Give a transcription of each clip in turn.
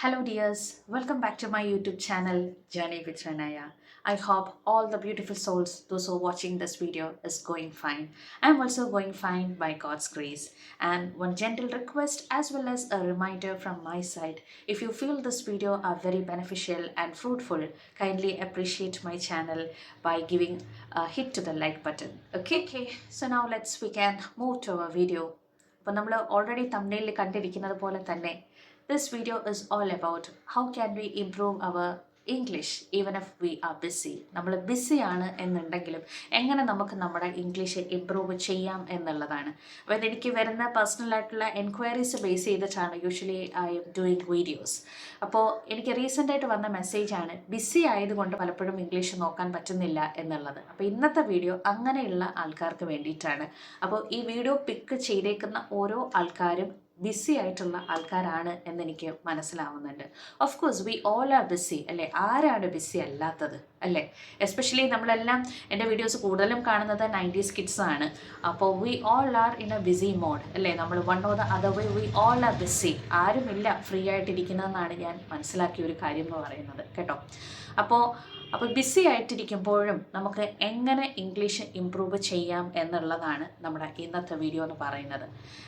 Hello, dears. Welcome back to my YouTube channel, Journey with Ranaya. I hope all the beautiful souls, those who are watching this video, is going fine. I'm also going fine by God's grace. And one gentle request, as well as a reminder from my side if you feel this video are very beneficial and fruitful, kindly appreciate my channel by giving a hit to the like button. Okay, okay. So now let's we can move to our video. അപ്പോൾ നമ്മൾ already തമിഴിൽ കണ്ടിരിക്കുന്നത് പോലെ തന്നെ this video is all about how can we improve our English even if we are busy നമ്മൾ ബിസിയാണ് എന്നുണ്ടെങ്കിലും എങ്ങനെ നമുക്ക് നമ്മുടെ ഇംഗ്ലീഷ് ഇമ്പ്രൂവ് ചെയ്യാം എന്നുള്ളതാണ്. അപ്പോൾ എനിക്ക് വരുന്ന പേഴ്സണലായിട്ടുള്ള എൻക്വയറീസ് ബേസ് ചെയ്തിട്ടാണ് usually I'm doing videos അപ്പോൾ എനിക്ക് റീസെന്റായിട്ട് വന്ന മെസ്സേജാണ് ബിസി ആയതുകൊണ്ട് പലപ്പോഴും ഇംഗ്ലീഷ് നോക്കാൻ പറ്റുന്നില്ല എന്നുള്ളത്. അപ്പോൾ ഇന്നത്തെ വീഡിയോ അങ്ങനെയുള്ള ആൾക്കാർക്ക് വേണ്ടിയിട്ടാണ്. അപ്പോൾ ഈ വീഡിയോ പിക്ക് ചെയ്തേക്കുന്ന ഓരോ ആൾക്കാരും ബിസി ആയിട്ടുള്ള ആൾക്കാരാണ് എന്നെനിക്ക് മനസ്സിലാവുന്നുണ്ട്. Of course we all are busy അല്ലേ? ആരാണ് ബിസി അല്ലാത്തത് അല്ലേ? എസ്പെഷ്യലി നമ്മളെല്ലാം എന്റെ വീഡിയോസ് കൂടുതലും കാണുന്നത് നയന്റീസ് കിഡ്സ് ആണ്. അപ്പോൾ we all are in a busy mode അല്ലേ? നമ്മൾ one or the other way we all are busy ആരുമില്ല ഫ്രീ ആയിട്ടിരിക്കുന്നതെന്നാണ് ഞാൻ മനസ്സിലാക്കിയ ഒരു കാര്യം എന്ന് പറയുന്നത് കേട്ടോ? അപ്പോൾ അപ്പോൾ ബിസി ആയിട്ടിരിക്കുമ്പോഴും നമുക്ക് എങ്ങനെ ഇംഗ്ലീഷ് ഇമ്പ്രൂവ് ചെയ്യാം എന്നുള്ളതാണ് നമ്മുടെ ഇന്നത്തെ വീഡിയോ എന്ന് പറയുന്നത്.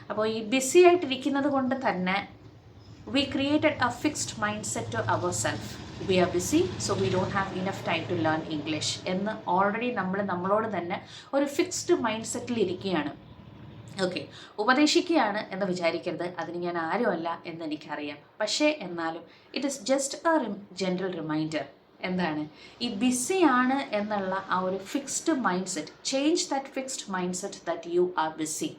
അപ്പോൾ ഈ ബിസി ആയിട്ടിരിക്കുന്നത് കൊണ്ട് തന്നെ we created a fixed mindset to our self we are busy so we don't have enough time to learn English എന്ന് ഓൾറെഡി നമ്മൾ നമ്മളോട് തന്നെ ഒരു ഫിക്സ്ഡ് മൈൻഡ് സെറ്റിൽ ഇരിക്കുകയാണ്. ഓക്കെ ഉപദേശിക്കുകയാണ് എന്ന് വിചാരിക്കരുത്. അതിന് ഞാൻ ആരുമല്ല എന്ന് എനിക്കറിയാം. പക്ഷേ എന്നാലും it is just a general reminder എന്താണ്? ഈ ബിസിയാണ് എന്നുള്ള ആ ഒരു fixed mindset change that fixed mindset that you are busy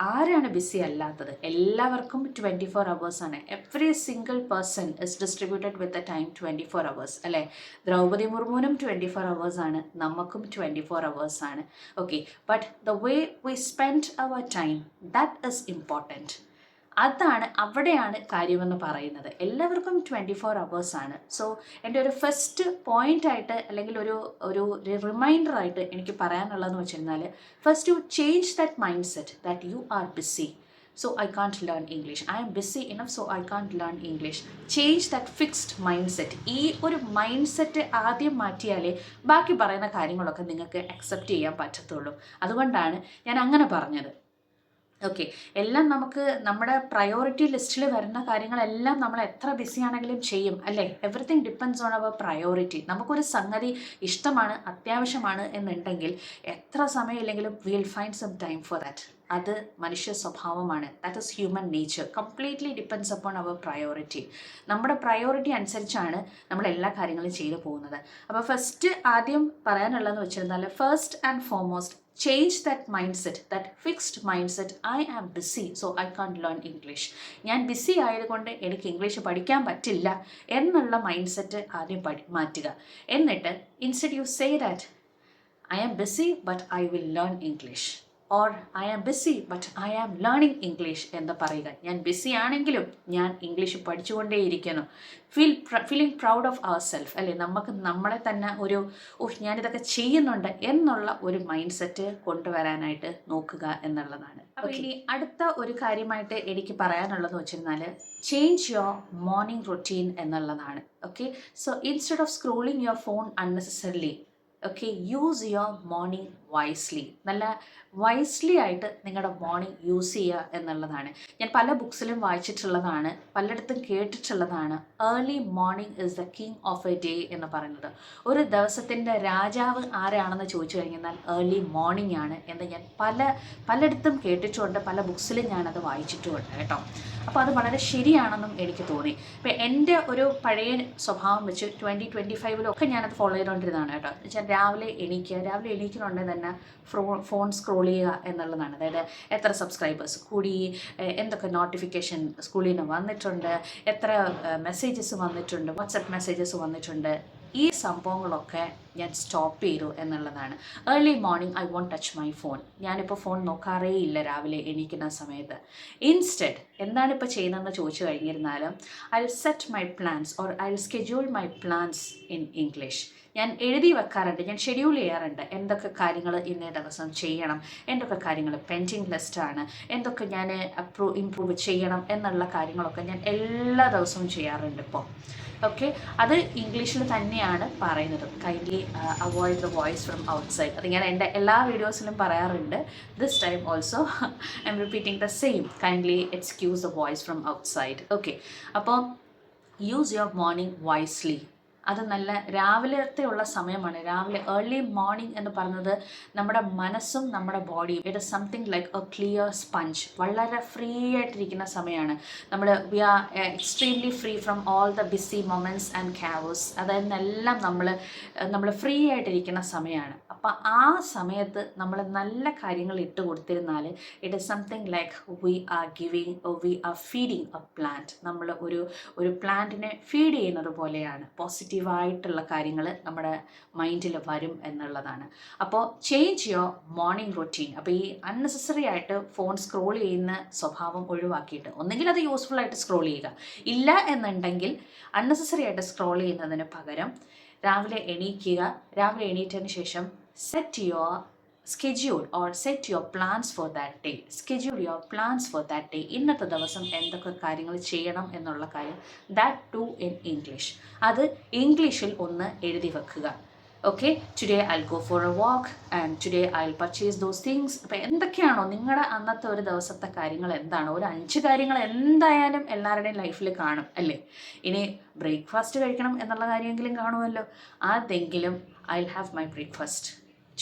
ആരാണ് ബിസി അല്ലാത്തത്? എല്ലാവർക്കും ട്വന്റി ഫോർ ആണ്. Every single person is distributed with a time twenty four hours അല്ലേ? ദ്രൗപദി മുർമുനും ട്വന്റി ഫോർ ആണ്. നമുക്കും ട്വന്റി ഫോർ ആണ്. Okay but the way we spend our time that is important അതാണ് അവിടെയാണ് കാര്യമെന്ന് പറയുന്നത്. എല്ലാവർക്കും ട്വന്റി ഫോർ ആണ്. സോ എന്റെ ഒരു ഫസ്റ്റ് പോയിന്റ് ആയിട്ട് അല്ലെങ്കിൽ ഒരു ഒരു റിമൈൻഡർ ആയിട്ട് എനിക്ക് പറയാനുള്ളതെന്ന് വെച്ചിരുന്നാൽ first you change that mindset that you are busy so I can't learn English I am busy enough so I can't learn English change that fixed mindset ഈ ഒരു മൈൻഡ് സെറ്റ് ആദ്യം മാറ്റിയാലേ ബാക്കി പറയുന്ന കാര്യങ്ങളൊക്കെ നിങ്ങൾക്ക് അക്സെപ്റ്റ് ചെയ്യാൻ പറ്റത്തുള്ളൂ. അതുകൊണ്ടാണ് ഞാൻ അങ്ങനെ പറഞ്ഞത്. ഓക്കെ എല്ലാം നമുക്ക് നമ്മുടെ പ്രയോറിറ്റി ലിസ്റ്റിൽ വരുന്ന കാര്യങ്ങളെല്ലാം നമ്മൾ എത്ര ബിസി ആണെങ്കിലും ചെയ്യും അല്ലേ? Everything depends on our priority നമുക്കൊരു സംഗതി ഇഷ്ടമാണ് അത്യാവശ്യമാണ് എന്നുണ്ടെങ്കിൽ എത്ര സമയമില്ലെങ്കിലും will find some time for that അത് മനുഷ്യ സ്വഭാവമാണ്. That is human nature completely depends upon our priority നമ്മുടെ പ്രയോറിറ്റി അനുസരിച്ചാണ് നമ്മൾ എല്ലാ കാര്യങ്ങളും ചെയ്തു പോകുന്നത്. അപ്പോൾ ഫസ്റ്റ് ആദ്യം പറയാനുള്ളതെന്ന് വെച്ചിരുന്നാൽ first and foremost change that mindset that fixed mindset I am busy so I can't learn English ഞാൻ ബിസി ആയതുകൊണ്ട് എനിക്ക് ഇംഗ്ലീഷ് പഠിക്കാൻ പറ്റില്ല എന്നുള്ള മൈൻഡ് സെറ്റ് ആദ്യം പഠി മാറ്റുക. എന്നിട്ട് instead you say that I am busy but I will learn English or I am busy but I am learning English എന്ന് പറയുക. ഞാൻ ബിസി ആണെങ്കിലും ഞാൻ English പഠിച്ചുകൊണ്ടേയിരിക്കുന്നു. Feel feeling proud of our self അല്ലേ? നമുക്ക് നമ്മളെ തന്നെ ഒരു ഓഹ് ഞാനിതൊക്കെ ചെയ്യുന്നുണ്ട് എന്നുള്ള ഒരു മൈൻഡ് സെറ്റ് കൊണ്ടുവരാനായിട്ട് നോക്കുക എന്നുള്ളതാണ്. അപ്പോൾ ഇനി അടുത്ത ഒരു കാര്യമായിട്ട് എനിക്ക് പറയാനുള്ളത് വെച്ചിരുന്നാൽ ചേഞ്ച് യുവർ മോർണിംഗ് റൊട്ടീൻ എന്നുള്ളതാണ്. Okay so instead of scrolling your phone unnecessarily okay use your morning wisely നല്ല വൈസ്ലി ആയിട്ട് നിങ്ങളുടെ മോർണിംഗ് യൂസ് ചെയ്യുക എന്നുള്ളതാണ്. ഞാൻ പല ബുക്സിലും വായിച്ചിട്ടുള്ളതാണ് പലയിടത്തും കേട്ടിട്ടുള്ളതാണ്. Early morning is the king of a day എന്ന് പറയുന്നത്. ഒരു ദിവസത്തിന്റെ രാജാവ് ആരാണെന്ന് ചോദിച്ചു കഴിഞ്ഞാൽ ഏർലി മോർണിംഗ് ആണ് എന്ന് ഞാൻ പല പലയിടത്തും കേട്ടിട്ടുണ്ട്. പല ബുക്സിലും ഞാനത് വായിച്ചിട്ടുമുണ്ട് കേട്ടോ. അപ്പോൾ അത് വളരെ ശരിയാണെന്നും എനിക്ക് തോന്നി. ഇപ്പം എന്റെ ഒരു പഴയ സ്വഭാവം വെച്ച് ട്വന്റി ട്വന്റി ഫൈവിലൊക്കെ ഞാനത് ഫോളോ ചെയ്തുകൊണ്ടിരുന്നതാണ് കേട്ടോ. വെച്ചാൽ രാവിലെ എണീക്കുക രാവിലെ എണീക്കുന്നുണ്ടെങ്കിൽ തന്നെ ഫ്രോ ഫോൺ സ്ക്രോൾ ചെയ്യുക എന്നുള്ളതാണ്. അതായത് എത്ര സബ്സ്ക്രൈബേഴ്സ് കൂടി എന്തൊക്കെ നോട്ടിഫിക്കേഷൻ സ്കൂളിൽ നിന്ന് വന്നിട്ടുണ്ട് എത്ര മെസ്സേജസ് വന്നിട്ടുണ്ട് വാട്സപ്പ് മെസ്സേജസ് വന്നിട്ടുണ്ട്. ഈ സംഭവങ്ങളൊക്കെ ഞാൻ സ്റ്റോപ്പ് ചെയ്തു എന്നുള്ളതാണ്. Early morning I won't touch my phone ഞാനിപ്പോൾ ഫോൺ നോക്കാറേ ഇല്ല രാവിലെ എണീക്കുന്ന സമയത്ത്. ഇൻസ്റ്റെഡ് എന്താണ് ഇപ്പോൾ ചെയ്യുന്നതെന്ന് ചോദിച്ചു കഴിഞ്ഞിരുന്നാലും I set my plans or I schedule my plans in English ഞാൻ എഴുതി വെക്കാറുണ്ട് ഞാൻ ഷെഡ്യൂൾ ചെയ്യാറുണ്ട്. എന്തൊക്കെ കാര്യങ്ങൾ ഇന്നേ ദിവസം ചെയ്യണം എന്തൊക്കെ കാര്യങ്ങൾ പെൻഡിങ് ലിസ്റ്റാണ് എന്തൊക്കെ ഞാൻ അപ്രൂ ഇമ്പ്രൂവ് ചെയ്യണം എന്നുള്ള കാര്യങ്ങളൊക്കെ ഞാൻ എല്ലാ ദിവസവും ചെയ്യാറുണ്ട് ഇപ്പോൾ ഓക്കെ അത് ഇംഗ്ലീഷിൽ തന്നെയാണ് പറയുന്നത്. Kindly avoid the voice from outside അത് ഞാൻ എന്റെ എല്ലാ വീഡിയോസിലും പറയാറുണ്ട്. This time also I am repeating the same kindly excuse the voice from outside okay അപ്പോൾ യൂസ് യുവർ മോർണിംഗ് വൈസ്ലി അത് നല്ല രാവിലത്തെ ഉള്ള സമയമാണ്. രാവിലെ ഏർലി മോർണിംഗ് എന്ന് പറയുന്നത് നമ്മുടെ മനസ്സും നമ്മുടെ ബോഡിയും it is something like a clear sponge വളരെ ഫ്രീ ആയിട്ടിരിക്കുന്ന സമയമാണ്. നമ്മൾ we are extremely free from all the busy moments and cares അതായത് എല്ലാം നമ്മൾ നമ്മൾ ഫ്രീ ആയിട്ടിരിക്കുന്ന സമയമാണ്. അപ്പം ആ സമയത്ത് നമ്മൾ നല്ല കാര്യങ്ങൾ ഇട്ട് കൊടുത്തിരുന്നാൽ it is something like we are giving we are feeding a plant നമ്മൾ ഒരു ഒരു പ്ലാന്റിനെ ഫീഡ് ചെയ്യുന്നത് പോലെയാണ്. പോസിറ്റീവ് പോസിറ്റീവായിട്ടുള്ള കാര്യങ്ങൾ നമ്മുടെ മൈൻഡിൽ വരും എന്നുള്ളതാണ്. അപ്പോൾ ചേഞ്ച് യുവർ മോർണിംഗ് റൊട്ടീൻ അപ്പോൾ ഈ അൺനെസസറി ആയിട്ട് ഫോൺ സ്ക്രോൾ ചെയ്യുന്ന സ്വഭാവം ഒഴിവാക്കിയിട്ട് ഒന്നെങ്കിൽ അത് യൂസ്ഫുൾ ആയിട്ട് സ്ക്രോൾ ചെയ്യുക. ഇല്ല എന്നുണ്ടെങ്കിൽ അൺനെസസറി ആയിട്ട് സ്ക്രോൾ ചെയ്യുന്നതിന് പകരം രാവിലെ എണീക്കുക. രാവിലെ എണീറ്റതിന് ശേഷം set your schedule or set your plans for that day schedule your plans for that day ഇന്നത്തെ ദിവസം എന്തൊക്കെ കാര്യങ്ങൾ ചെയ്യണം എന്നുള്ള കാര്യം ദാറ്റ് ടു ഇൻ ഇംഗ്ലീഷ് അത് ഇംഗ്ലീഷിൽ ഒന്ന് എഴുതി വെക്കുക. Okay today I go for a walk and today I purchase those things അപ്പോൾ എന്തൊക്കെയാണോ നിങ്ങളുടെ അന്നത്തെ ഒരു ദിവസത്തെ കാര്യങ്ങൾ എന്താണ്? ഒരു അഞ്ച് കാര്യങ്ങൾ എന്തായാലും എല്ലാവരുടെയും ലൈഫിൽ കാണും അല്ലേ? ഇനി ബ്രേക്ക്ഫാസ്റ്റ് കഴിക്കണം എന്നുള്ള കാര്യമെങ്കിലും കാണുമല്ലോ. അതെങ്കിലും I have my breakfast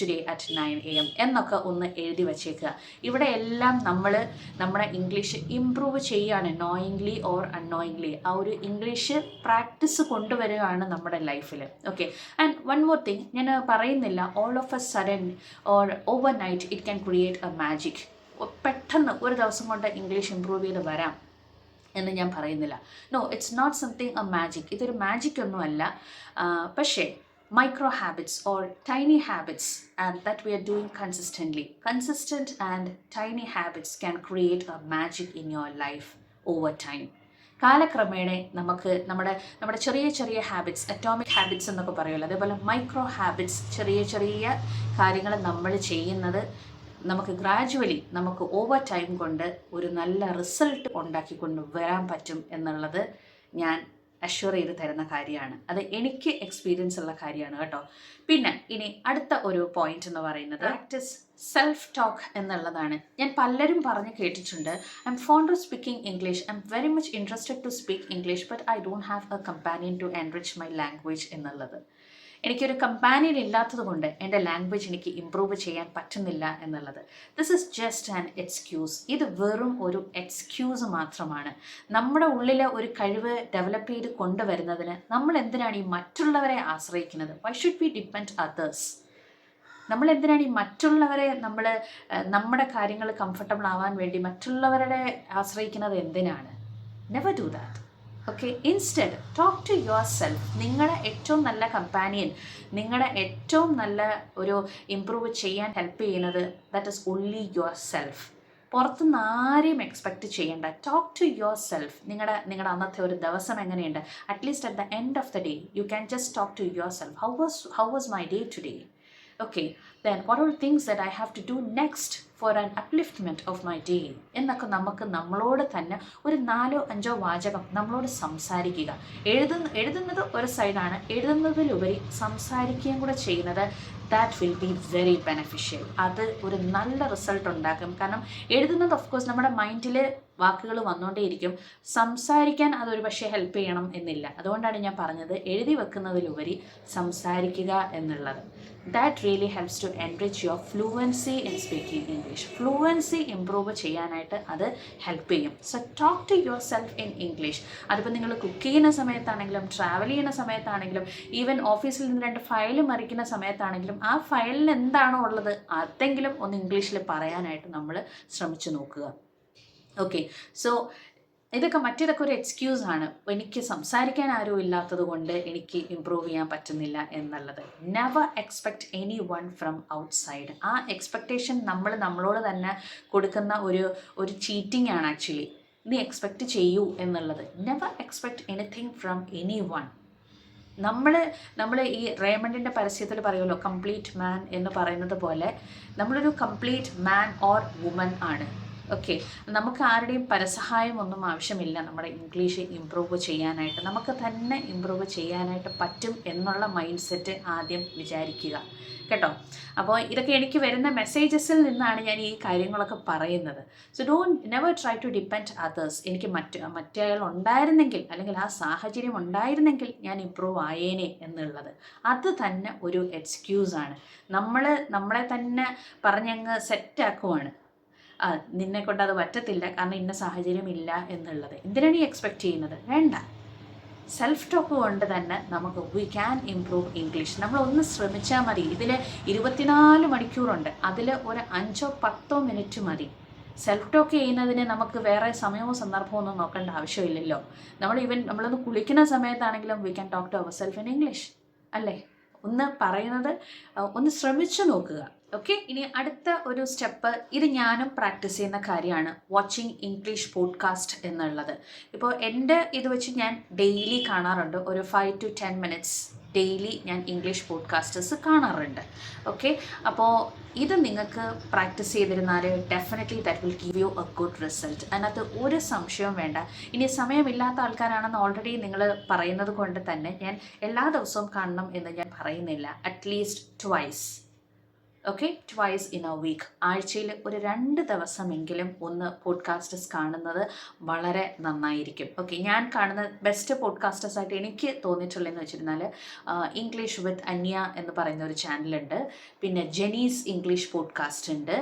today at nine A M എന്നൊക്കെ ഒന്ന് എഴുതി വച്ചേക്കുക. ഇവിടെ എല്ലാം നമ്മൾ നമ്മുടെ ഇംഗ്ലീഷ് ഇമ്പ്രൂവ് ചെയ്യുകയാണ് നോയിങ്ലി ഓർ അൺനോയിങ്ലി ആ ഒരു ഇംഗ്ലീഷ് പ്രാക്ടീസ് കൊണ്ടുവരികയാണ് നമ്മുടെ ലൈഫിൽ okay and one more thing ഞാൻ പറയുന്നില്ല all of a sudden or overnight it can create a magic പെട്ടെന്ന് ഒരു ദിവസം കൊണ്ട് ഇംഗ്ലീഷ് ഇമ്പ്രൂവ് ചെയ്ത് വരാം എന്ന് ഞാൻ പറയുന്നില്ല. No it's not something a magic ഇതൊരു മാജിക് ഒന്നുമല്ല. പക്ഷേ micro habits or tiny habits and that we are doing consistently. Consistent and tiny habits can create a magic in your life over time. കാലക്രമേണ നമുക്ക് നമ്മുടെ നമ്മുടെ ചെറിയ ചെറിയ habits atomic habits എന്നൊക്കെ പറയുമല്ലോ അതേപോലെ മൈക്രോ ഹാബിറ്റ്സ് ചെറിയ ചെറിയ കാര്യങ്ങൾ നമ്മൾ ചെയ്യുന്നത് നമുക്ക് ഗ്രാജുവലി നമുക്ക് ഓവർ ടൈം കൊണ്ട് ഒരു നല്ല റിസൾട്ട് ഉണ്ടാക്കിക്കൊണ്ട് വരാൻ പറ്റും എന്നുള്ളത് ഞാൻ അഷ്വർ ചെയ്ത് തരുന്ന കാര്യമാണ്. അത് എനിക്ക് എക്സ്പീരിയൻസ് ഉള്ള കാര്യമാണ് കേട്ടോ. പിന്നെ ഇനി അടുത്ത ഒരു പോയിന്റ് എന്ന് പറയുന്നത് പ്രാക്ടീസ് സെൽഫ് ടോക്ക് എന്നുള്ളതാണ്. ഞാൻ പലരും പറഞ്ഞ് കേട്ടിട്ടുണ്ട് I am fond of speaking English I am very much interested to speak English but I don't have a companion to enrich my language എന്നുള്ളത്. എനിക്കൊരു കമ്പാനിയൻ ഇല്ലാത്തത് കൊണ്ട് എന്റെ ലാംഗ്വേജ് എനിക്ക് ഇമ്പ്രൂവ് ചെയ്യാൻ പറ്റുന്നില്ല എന്നുള്ളത്. This is just an excuse ഇത് വെറും ഒരു എക്സ്ക്യൂസ് മാത്രമാണ്. നമ്മുടെ ഉള്ളിലെ ഒരു കഴിവ് ഡെവലപ്പ് ചെയ്ത് കൊണ്ടുവരുന്നതിന് നമ്മൾ എന്തിനാണ് ഈ മറ്റുള്ളവരെ ആശ്രയിക്കുന്നത്? Why should be depend others നമ്മൾ എന്തിനാണ് ഈ മറ്റുള്ളവരെ നമ്മൾ നമ്മുടെ കാര്യങ്ങൾ കംഫർട്ടബിൾ ആവാൻ വേണ്ടി മറ്റുള്ളവരുടെ ആശ്രയിക്കുന്നത് എന്തിനാണ്? Never do that okay instead talk to your self നിങ്ങളുടെ ഏറ്റവും നല്ല കമ്പാനിയൻ നിങ്ങളുടെ ഏറ്റവും നല്ല ഒരു ഇമ്പ്രൂവ് ചെയ്യാൻ ഹെൽപ്പ് ചെയ്യുന്നത് that is only your self പുറത്തുനിന്ന് ആരെയും എക്സ്പെക്റ്റ് ചെയ്യേണ്ട. ടോക്ക് ടു യുവർ സെൽഫ് നിങ്ങളുടെ നിങ്ങളുടെ അന്നത്തെ ഒരു ദിവസം എങ്ങനെയുണ്ട്? At least at the end of the day you can just talk to your self how was how was my day today okay then what are things that I have to do next for an upliftment of my day എന്നൊക്കെ നമുക്ക് നമ്മളോട് തന്നെ ഒരു നാലോ അഞ്ചോ വാചകം നമ്മളോട് സംസാരിക്കുക. എഴുതുന്ന എഴുതുന്നത് ഒരു സൈഡാണ് എഴുതുന്നതിലുപരി സംസാരിക്കുകയും കൂടെ ചെയ്യുന്നത് that will be very beneficial അത് ഒരു നല്ല റിസൾട്ട് ഉണ്ടാക്കും. കാരണം എഴുതുന്നത് ഓഫ് കോഴ്സ് നമ്മുടെ മൈൻഡിൽ വാക്കുകൾ വന്നുകൊണ്ടേയിരിക്കും സംസാരിക്കാൻ അതൊരു പക്ഷേ ഹെൽപ്പ് ചെയ്യണം എന്നില്ല. അതുകൊണ്ടാണ് ഞാൻ പറഞ്ഞത് എഴുതി വെക്കുന്നതിലുപരി സംസാരിക്കുക എന്നുള്ളത്. That really helps to enrich your fluency in speaking English fluency improve ചെയ്യാനായിട്ട് അത് ഹെൽപ്പ് ചെയ്യും. So talk to your self in English അതിപ്പോൾ നിങ്ങൾ കുക്ക് ചെയ്യുന്ന സമയത്താണെങ്കിലും ട്രാവൽ ചെയ്യുന്ന സമയത്താണെങ്കിലും ഈവൻ ഓഫീസിൽ നിന്ന് രണ്ട് ഫയൽ മറിക്കുന്ന സമയത്താണെങ്കിലും ആ ഫയലിന് എന്താണോ ഉള്ളത് അതെങ്കിലും ഒന്ന് ഇംഗ്ലീഷിൽ പറയാനായിട്ട് നമ്മൾ ശ്രമിച്ചു നോക്കുക. ഓക്കെ സോ ഇതൊക്കെ മറ്റേതൊക്കെ ഒരു എക്സ്ക്യൂസ് ആണ്. എനിക്ക് സംസാരിക്കാൻ ആരും ഇല്ലാത്തത് കൊണ്ട് എനിക്ക് ഇമ്പ്രൂവ് ചെയ്യാൻ പറ്റുന്നില്ല എന്നുള്ളത്. Never expect anyone from outside ആ എക്സ്പെക്റ്റേഷൻ നമ്മൾ നമ്മളോട് തന്നെ കൊടുക്കുന്ന ഒരു ഒരു ചീറ്റിംഗ് ആണ് ആക്ച്വലി നീ എക്സ്പെക്റ്റ് ചെയ്യൂ എന്നുള്ളത്. Never expect anything from anyone നമ്മൾ നമ്മൾ ഈ റേമണ്ടിന്റെ പരസ്യത്തിൽ പറയുമല്ലോ കംപ്ലീറ്റ് മാൻ എന്ന് പറയുന്നത് പോലെ നമ്മളൊരു കംപ്ലീറ്റ് മാൻ ഓർ വുമൻ ആണ്. ഓക്കെ നമുക്ക് ആരുടെയും പരസഹായം ഒന്നും ആവശ്യമില്ല നമ്മുടെ ഇംഗ്ലീഷ് ഇമ്പ്രൂവ് ചെയ്യാനായിട്ട്. നമുക്ക് തന്നെ ഇമ്പ്രൂവ് ചെയ്യാനായിട്ട് പറ്റും എന്നുള്ള മൈൻഡ് സെറ്റ് ആദ്യം വിചാരിക്കുക. കേട്ടോ? അപ്പോൾ ഇതൊക്കെ എനിക്ക് വരുന്ന മെസ്സേജസിൽ നിന്നാണ് ഞാൻ ഈ കാര്യങ്ങളൊക്കെ പറയുന്നത്. So don't never try to depend others എനിക്ക് മറ്റ് മറ്റേയാൾ ഉണ്ടായിരുന്നെങ്കിൽ അല്ലെങ്കിൽ ആ സാഹചര്യം ഉണ്ടായിരുന്നെങ്കിൽ ഞാൻ ഇമ്പ്രൂവ് ആയേനെ എന്നുള്ളത്. അത് തന്നെ ഒരു എക്സ്ക്യൂസാണ് നമ്മൾ നമ്മളെ തന്നെ പറഞ്ഞങ്ങ് സെറ്റാക്കുവാണ് നിന്നെ കൊണ്ട് അത് പറ്റത്തില്ല. കാരണം ഇന്ന സാഹചര്യം ഇല്ല എന്നുള്ളത്. എന്തിനാണ് ഈ എക്സ്പെക്റ്റ് ചെയ്യുന്നത്? വേണ്ട. സെൽഫ് ടോക്ക് കൊണ്ട് തന്നെ നമുക്ക് വി ക്യാൻ ഇംപ്രൂവ് ഇംഗ്ലീഷ് നമ്മൾ ഒന്ന് ശ്രമിച്ചാൽ മതി. ഇതിൽ ഇരുപത്തിനാല് മണിക്കൂറുണ്ട്. അതിൽ ഒരു അഞ്ചോ പത്തോ മിനിറ്റ് മതി. സെൽഫ് ടോക്ക് ചെയ്യുന്നതിന് നമുക്ക് വേറെ സമയമോ സന്ദർഭമോ ഒന്നും നോക്കേണ്ട ആവശ്യമില്ലല്ലോ. നമ്മൾ ഈവൻ നമ്മളൊന്ന് കുളിക്കുന്ന സമയത്താണെങ്കിലും we can talk to our self in English അല്ലേ? ഒന്ന് പറയുന്നത് ഒന്ന് ശ്രമിച്ചു നോക്കുക. ഓക്കെ ഇനി അടുത്ത ഒരു സ്റ്റെപ്പ് ഇത് ഞാനും പ്രാക്ടീസ് ചെയ്യുന്ന കാര്യമാണ് വാച്ചിങ് ഇംഗ്ലീഷ് പോഡ്കാസ്റ്റ് എന്നുള്ളത്. ഇപ്പോൾ എന്റെ ഇത് വെച്ച് ഞാൻ ഡെയിലി കാണാറുണ്ട് ഒരു five to ten minutes daily ഞാൻ ഇംഗ്ലീഷ് പോഡ്കാസ്റ്റേഴ്സ് കാണാറുണ്ട്. ഓക്കെ? അപ്പോൾ ഇത് നിങ്ങൾക്ക് practice ചെയ്തിരുന്നാൽ definitely that will give you a good result. അതിനകത്ത് ഒരു സംശയവും വേണ്ട. ഇനി സമയമില്ലാത്ത ആൾക്കാരാണെന്ന് ഓൾറെഡി നിങ്ങൾ പറയുന്നത് കൊണ്ട് തന്നെ ഞാൻ എല്ലാ ദിവസവും കാണണം എന്ന് ഞാൻ പറയുന്നില്ല. At least twice. Okay twice in a week ആഴ്ചയിൽ ഒരു രണ്ട് ദിവസമെങ്കിലും ഒന്ന് പോഡ്കാസ്റ്റേഴ്സ് കാണുന്നത് വളരെ നന്നായിരിക്കും. ഓക്കെ ഞാൻ കാണുന്ന ബെസ്റ്റ് പോഡ്കാസ്റ്റേഴ്സ് ആയിട്ട് എനിക്ക് തോന്നിയിട്ടുള്ളതെന്ന് വെച്ചിരുന്നാൽ ഇംഗ്ലീഷ് വിത്ത് അന്യ എന്ന് പറയുന്ന ഒരു ചാനലുണ്ട് പിന്നെ ജെനീസ് ഇംഗ്ലീഷ് പോഡ്കാസ്റ്റ് ഉണ്ട്.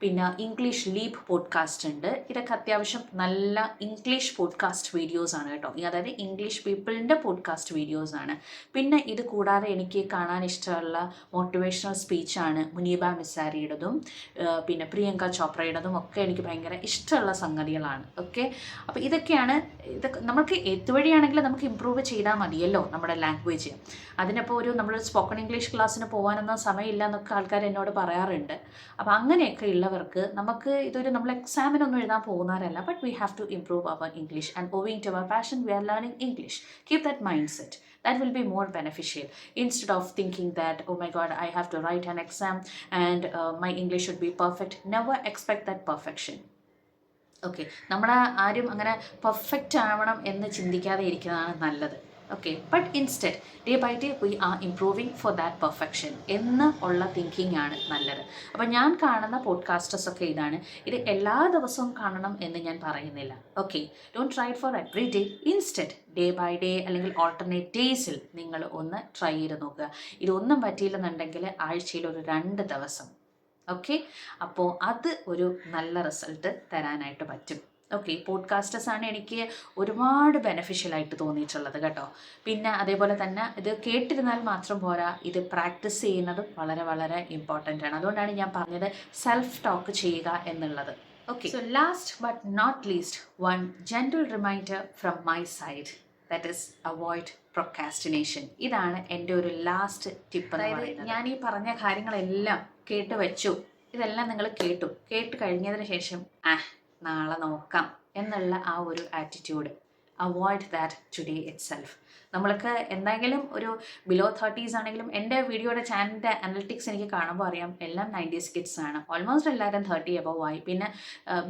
പിന്നെ ഇംഗ്ലീഷ് ലീപ് പോഡ്കാസ്റ്റ് ഉണ്ട്. ഇതൊക്കെ അത്യാവശ്യം നല്ല ഇംഗ്ലീഷ് പോഡ്കാസ്റ്റ് വീഡിയോസ് ആണ് കേട്ടോ. അതായത് ഇംഗ്ലീഷ് പീപ്പിളിന്റെ പോഡ്കാസ്റ്റ് വീഡിയോസ് ആണ്. പിന്നെ ഇത് കൂടാതെ എനിക്ക് കാണാൻ ഇഷ്ടമുള്ള മോട്ടിവേഷണൽ സ്പീച്ചാണ് മുനീബ മിസാരിയുടേതും പിന്നെ പ്രിയങ്ക ചോപ്രയുടേതും ഒക്കെ എനിക്ക് ഭയങ്കര ഇഷ്ടമുള്ള സംഗതികളാണ്. ഓക്കെ അപ്പോൾ ഇതൊക്കെയാണ് ഇതൊക്കെ നമുക്ക് എത്തുവഴിയാണെങ്കിൽ നമുക്ക് ഇമ്പ്രൂവ് ചെയ്താൽ മതിയല്ലോ നമ്മുടെ ലാംഗ്വേജ് അതിനപ്പോൾ ഒരു നമ്മൾ സ്പോക്കൺ ഇംഗ്ലീഷ് ക്ലാസ്സിന് പോകാനൊന്നും സമയമില്ല എന്നൊക്കെ ആൾക്കാർ എന്നോട് പറയാറുണ്ട്. അപ്പോൾ അങ്ങനെയൊക്കെ ഉള്ളവർക്ക് നമുക്ക് ഇതൊരു നമ്മൾ എക്സാമിനൊന്നും എഴുതാൻ പോകുന്നവരല്ല but we have to improve our English and owing to our passion we are learning English keep that mindset that will be more beneficial. Instead of thinking that oh my god i have to write an exam and uh, my english should be perfect. Never expect that perfection. Okay നമ്മൾ ആരും അങ്ങനെ perfect ആവണം എന്ന് ചിന്തിക്കാതെ ഇരിക്കുന്നതാണ് നല്ലത്. Okay but instead day by day we are improving for that perfection എന്ന് ഉള്ള തിങ്കിങ് ആണ് നല്ലത്. അപ്പോൾ ഞാൻ കാണുന്ന പോഡ്കാസ്റ്റേഴ്സ് ഒക്കെ ഇതാണ്. ഇത് എല്ലാ ദിവസവും കാണണം എന്ന് ഞാൻ പറയുന്നില്ല. Okay don't try for every day instead day by day അല്ലെങ്കിൽ ഓൾട്ടർനേറ്റ് ഡേയ്സിൽ നിങ്ങൾ ഒന്ന് ട്രൈ ചെയ്ത് നോക്കുക. ഇതൊന്നും പറ്റിയില്ലെന്നുണ്ടെങ്കിൽ ആഴ്ചയിൽ ഒരു രണ്ട് ദിവസം. ഓക്കെ അപ്പോൾ അത് ഒരു നല്ല റിസൾട്ട് തരാനായിട്ട് പറ്റും. ഓക്കെ പോഡ്കാസ്റ്റേഴ്സ് ആണ് എനിക്ക് ഒരുപാട് ബെനഫിഷ്യൽ ആയിട്ട് തോന്നിയിട്ടുള്ളത് കേട്ടോ. പിന്നെ അതേപോലെ തന്നെ ഇത് കേട്ടിരുന്നാൽ മാത്രം പോരാ ഇത് പ്രാക്ടീസ് ചെയ്യുന്നത് വളരെ വളരെ ഇമ്പോർട്ടന്റ് ആണ്. അതുകൊണ്ടാണ് ഞാൻ പറഞ്ഞത് സെൽഫ് ടോക്ക് ചെയ്യുക എന്നുള്ളത്. Okay so last but not least one gentle reminder from my side that is avoid procrastination ഇതാണ് എന്റെ ഒരു ലാസ്റ്റ് ടിപ്പ് അതായത് ഞാൻ ഈ പറഞ്ഞ കാര്യങ്ങളെല്ലാം കേട്ട് വെച്ചു. ഇതെല്ലാം നിങ്ങൾ കേട്ടു. കേട്ട് കഴിഞ്ഞതിന് ശേഷം ആ നാളെ നോക്കാം എന്നുള്ള ആ ഒരു attitude avoid that today itself നമ്മൾക്ക് എന്തെങ്കിലും ഒരു ബിലോ തേർട്ടീസ് ആണെങ്കിലും എന്റെ വീഡിയോയുടെ ചാനലിന്റെ അനലിറ്റിക്സ് എനിക്ക് കാണുമ്പോൾ അറിയാം എല്ലാം നയന്റീസ് കിഡ്സ് ആണ്. ഓൾമോസ്റ്റ് എല്ലാവരും തേർട്ടി എബവ് ആയി. പിന്നെ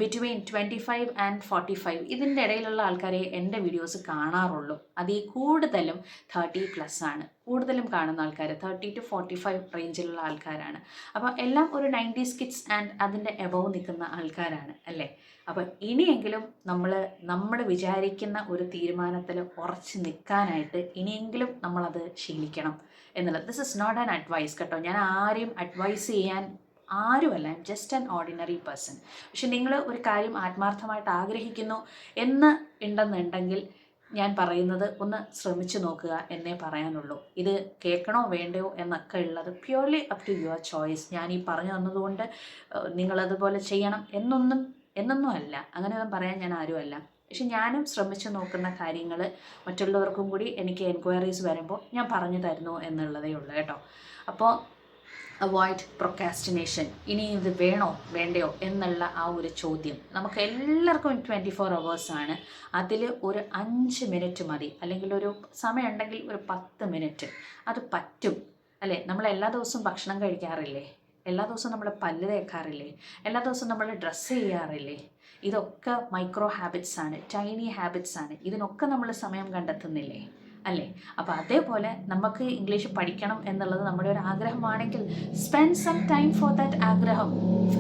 between twenty five and forty five ഇതിന്റെ ഇടയിലുള്ള ആൾക്കാരെ എന്റെ വീഡിയോസ് കാണാറുള്ളൂ. അതിൽ കൂടുതലും തേർട്ടി പ്ലസ് ആണ്. കൂടുതലും കാണുന്ന ആൾക്കാർ തേർട്ടി ടു ഫോർട്ടി ഫൈവ് റേഞ്ചിലുള്ള ആൾക്കാരാണ്. അപ്പോൾ എല്ലാം ഒരു നയന്റീസ് കിഡ്സ് ആൻഡ് അതിന്റെ എബവ് നിൽക്കുന്ന ആൾക്കാരാണ് അല്ലേ? അപ്പോൾ ഇനിയെങ്കിലും നമ്മൾ നമ്മൾ വിചാരിക്കുന്ന ഒരു തീരുമാനത്തിൽ ഉറച്ച് നിൽക്കാനായിട്ട് ഇനിയെങ്കിലും നമ്മളത് ശീലിക്കണം എന്നുള്ളത്. This is not an advice കേട്ടോ. ഞാൻ ആരെയും അഡ്വൈസ് ചെയ്യാൻ ആരുമല്ല. ജസ്റ്റ് ആൻ ഓർഡിനറി പേഴ്സൺ പക്ഷെ നിങ്ങൾ ഒരു കാര്യം ആത്മാർത്ഥമായിട്ട് ആഗ്രഹിക്കുന്നു എന്ന് ഉണ്ടെന്നുണ്ടെങ്കിൽ ഞാൻ പറയുന്നത് ഒന്ന് ശ്രമിച്ചു നോക്കുക എന്നേ പറയാനുള്ളൂ. ഇത് കേൾക്കണോ വേണ്ടയോ എന്നൊക്കെ ഉള്ളത് purely up to your choice ഞാൻ ഈ പറഞ്ഞു തന്നതുകൊണ്ട് നിങ്ങളതുപോലെ ചെയ്യണം എന്നൊന്നും എന്നൊന്നും അല്ല. അങ്ങനെയൊന്നും പറയാൻ ഞാൻ ആരുമല്ല പക്ഷെ ഞാനും ശ്രമിച്ചു നോക്കുന്ന കാര്യങ്ങൾ മറ്റുള്ളവർക്കും കൂടി എനിക്ക് എൻക്വയറീസ് വരുമ്പോൾ ഞാൻ പറഞ്ഞു തരുന്നു എന്നുള്ളതേ ഉള്ളൂ കേട്ടോ. അപ്പോൾ അവോയ്ഡ് പ്രൊക്കാസ്റ്റിനേഷൻ. ഇനി ഇത് വേണോ വേണ്ടയോ എന്നുള്ള ആ ഒരു ചോദ്യം നമുക്ക് എല്ലാവർക്കും ട്വന്റി ഫോർ അവേഴ്സാണ് അതിൽ ഒരു അഞ്ച് മിനിറ്റ് മതി. അല്ലെങ്കിൽ ഒരു സമയം ഉണ്ടെങ്കിൽ ഒരു പത്ത് മിനിറ്റ് അത് പറ്റും. അല്ലേ? നമ്മൾ എല്ലാ ദിവസവും ഭക്ഷണം കഴിക്കാറില്ലേ? എല്ലാ ദിവസവും നമ്മൾ പല്ല് തേക്കാറില്ലേ? എല്ലാ ദിവസവും നമ്മൾ ഡ്രസ്സ് ചെയ്യാറില്ലേ? ഇതൊക്കെ മൈക്രോ ഹാബിറ്റ്സ് ആണ് ടൈനി ഹാബിറ്റ്സ് ആണ്. ഇതിനൊക്കെ നമ്മൾ സമയം കണ്ടെത്തുന്നില്ലേ? അല്ലേ? അപ്പോൾ അതേപോലെ നമുക്ക് ഇംഗ്ലീഷ് പഠിക്കണം എന്നുള്ളത് നമ്മുടെ ഒരു ആഗ്രഹമാണെങ്കിൽ spend some time for that ആഗ്രഹം.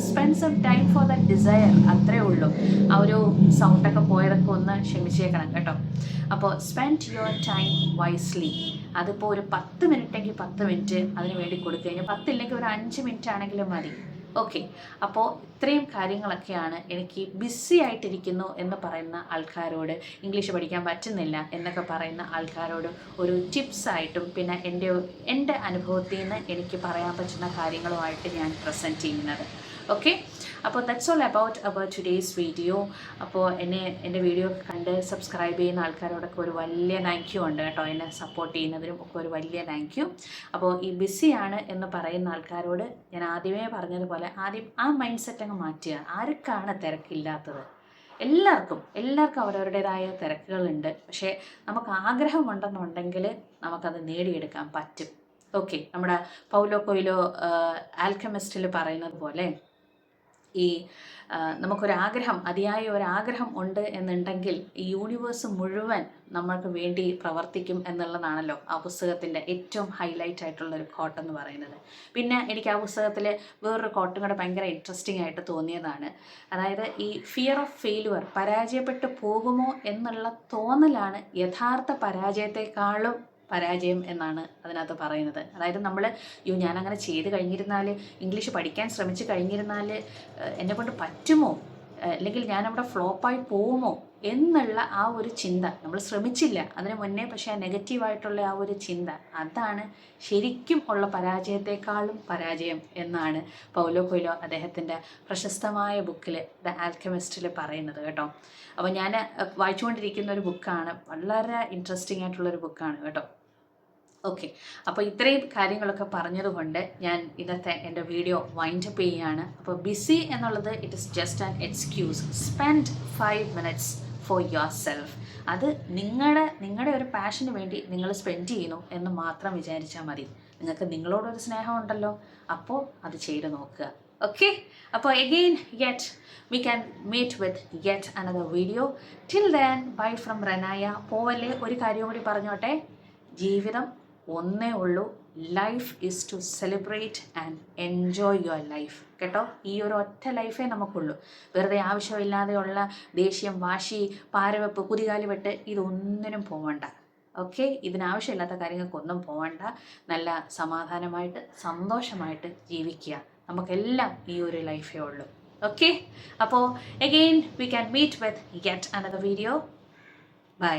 Spend some time for that desire അത്രേ ഉള്ളൂ. ആ ഒരു സൗണ്ടൊക്കെ ഒന്ന് ക്ഷമിച്ചേക്കണം കേട്ടോ. അപ്പോൾ സ്പെൻഡ് യുവർ ടൈം വൈസ്ലി അതിപ്പോൾ ഒരു പത്ത് മിനിറ്റെങ്കിൽ പത്ത് മിനിറ്റ് അതിന് വേണ്ടി കൊടുത്തു കഴിഞ്ഞാൽ പത്തില്ലെങ്കിൽ ഒരു അഞ്ച് മിനിറ്റ് ആണെങ്കിലും മതി. ഓക്കെ അപ്പോൾ ഇത്രയും കാര്യങ്ങളൊക്കെയാണ് എനിക്ക് ബിസി ആയിട്ടിരിക്കുന്നു എന്ന് പറയുന്ന ആൾക്കാരോട് ഇംഗ്ലീഷ് പഠിക്കാൻ പറ്റുന്നില്ല എന്നൊക്കെ പറയുന്ന ആൾക്കാരോട് ഒരു ടിപ്സായിട്ടും പിന്നെ എന്റെ എന്റെ അനുഭവത്തിൽ നിന്ന് എനിക്ക് പറയാൻ പറ്റുന്ന കാര്യങ്ങളുമായിട്ട് ഞാൻ പ്രസന്റ് ചെയ്യുന്നത്. ഓക്കെ അപ്പോൾ that's all about our today's video അപ്പോൾ എന്നെ എന്റെ വീഡിയോ കണ്ട് സബ്സ്ക്രൈബ് ചെയ്യുന്ന ആൾക്കാരോടൊക്കെ ഒരു വലിയ താങ്ക് യു ഉണ്ട് കേട്ടോ. എന്നെ സപ്പോർട്ട് ചെയ്യുന്നതിനും ഒക്കെ ഒരു വലിയ താങ്ക് യു അപ്പോൾ ഈ ബിസിയാണ് എന്ന് പറയുന്ന ആൾക്കാരോട് ഞാൻ ആദ്യമേ പറഞ്ഞതുപോലെ ആദ്യം ആ മൈൻഡ് സെറ്റ് അങ്ങ് മാറ്റുക. ആർക്കാണ് തിരക്കില്ലാത്തത്? എല്ലാവർക്കും എല്ലാവർക്കും അവരവരുടേതായ തിരക്കുകളുണ്ട്. പക്ഷേ നമുക്ക് ആഗ്രഹമുണ്ടെന്നുണ്ടെങ്കിൽ നമുക്കത് നേടിയെടുക്കാൻ പറ്റും. ഓക്കെ നമ്മുടെ പൗലോ കൊയിലോ ആൽക്കമിസ്റ്റിൽ പറയുന്നത് പോലെ ഈ നമുക്കൊരാഗ്രഹം അതിയായ ഒരാഗ്രഹം ഉണ്ട് എന്നുണ്ടെങ്കിൽ ഈ യൂണിവേഴ്സ് മുഴുവൻ നമ്മൾക്ക് വേണ്ടി പ്രവർത്തിക്കും എന്നുള്ളതാണല്ലോ ആ പുസ്തകത്തിന്റെ ഏറ്റവും ഹൈലൈറ്റ് ആയിട്ടുള്ള ഒരു കോട്ട് എന്ന് പറയുന്നത്. പിന്നെ എനിക്ക് ആ പുസ്തകത്തിൽ വേറൊരു കോട്ടും കൂടെ ഭയങ്കര ഇൻട്രസ്റ്റിംഗ് ആയിട്ട് തോന്നിയതാണ്. അതായത് ഈ ഫിയർ ഓഫ് ഫെയിലുവർ പരാജയപ്പെട്ടു പോകുമോ എന്നുള്ള തോന്നലാണ് യഥാർത്ഥ പരാജയത്തെക്കാളും പരാജയം എന്നാണ് അതിനകത്ത് പറയുന്നത്. അതായത് നമ്മൾ യോ അങ്ങനെ ചെയ്ത് കഴിഞ്ഞിരുന്നാൽ ഇംഗ്ലീഷ് പഠിക്കാൻ ശ്രമിച്ചു കഴിഞ്ഞിരുന്നാൽ എന്നെ കൊണ്ട് പറ്റുമോ? അല്ലെങ്കിൽ ഞാൻ അവിടെ ഫ്ലോപ്പായി പോവുമോ എന്നുള്ള ആ ഒരു ചിന്ത. നമ്മൾ ശ്രമിച്ചില്ല. അതിന് മുന്നേ പക്ഷേ ആ നെഗറ്റീവായിട്ടുള്ള ആ ഒരു ചിന്ത. അതാണ് ശരിക്കും ഉള്ള പരാജയത്തെക്കാളും പരാജയം എന്നാണ് പൗലോ കൊയ്ലോ അദ്ദേഹത്തിന്റെ പ്രശസ്തമായ ബുക്കിൽ ദ ആൽക്കമിസ്റ്റിൽ പറയുന്നത് കേട്ടോ. അപ്പോൾ ഞാൻ വായിച്ചുകൊണ്ടിരിക്കുന്ന ഒരു ബുക്കാണ്. വളരെ ഇൻട്രസ്റ്റിംഗ് ആയിട്ടുള്ളൊരു ബുക്കാണ് കേട്ടോ. ഓക്കെ. അപ്പോൾ ഇത്രയും കാര്യങ്ങളൊക്കെ പറഞ്ഞതുകൊണ്ട് ഞാൻ ഇന്നത്തെ എന്റെ വീഡിയോ വൈൻഡ് അപ്പ് ചെയ്യുകയാണ്. അപ്പോൾ ബിസി എന്നുള്ളത് it is just an excuse spend five minutes for your self അത് നിങ്ങളുടെ നിങ്ങളുടെ ഒരു പാഷന് വേണ്ടി നിങ്ങൾ സ്പെൻഡ് ചെയ്യുന്നു എന്ന് മാത്രം വിചാരിച്ചാൽ മതി. നിങ്ങൾക്ക് നിങ്ങളോടൊരു സ്നേഹമുണ്ടല്ലോ അപ്പോൾ അത് ചെയ്ത് നോക്കുക. ഓക്കെ അപ്പോൾ again yet we can meet with yet another video till then bye from Ranaya പോവല്ലേ? ഒരു കാര്യം കൂടി പറഞ്ഞോട്ടെ. ജീവിതം ഒന്നേ ഉള്ളൂ. Life is to celebrate and enjoy your life കേട്ടോ? ഈ ഒരു ഒറ്റ ലൈഫേ നമുക്കുള്ളൂ. വെറുതെ ആവശ്യമില്ലാതെയുള്ള ദേഷ്യം വാശി പാരവെപ്പ് കുതികാലി വെട്ട് ഇതൊന്നിനും പോവണ്ട. ഓക്കെ ഇതിനാവശ്യമില്ലാത്ത കാര്യങ്ങൾക്കൊന്നും പോവണ്ട. നല്ല സമാധാനമായിട്ട് സന്തോഷമായിട്ട് ജീവിക്കുക. നമുക്കെല്ലാം ഈ ഒരു ലൈഫേ ഉള്ളൂ. ഓക്കെ അപ്പോൾ again we can meet with yet another video bye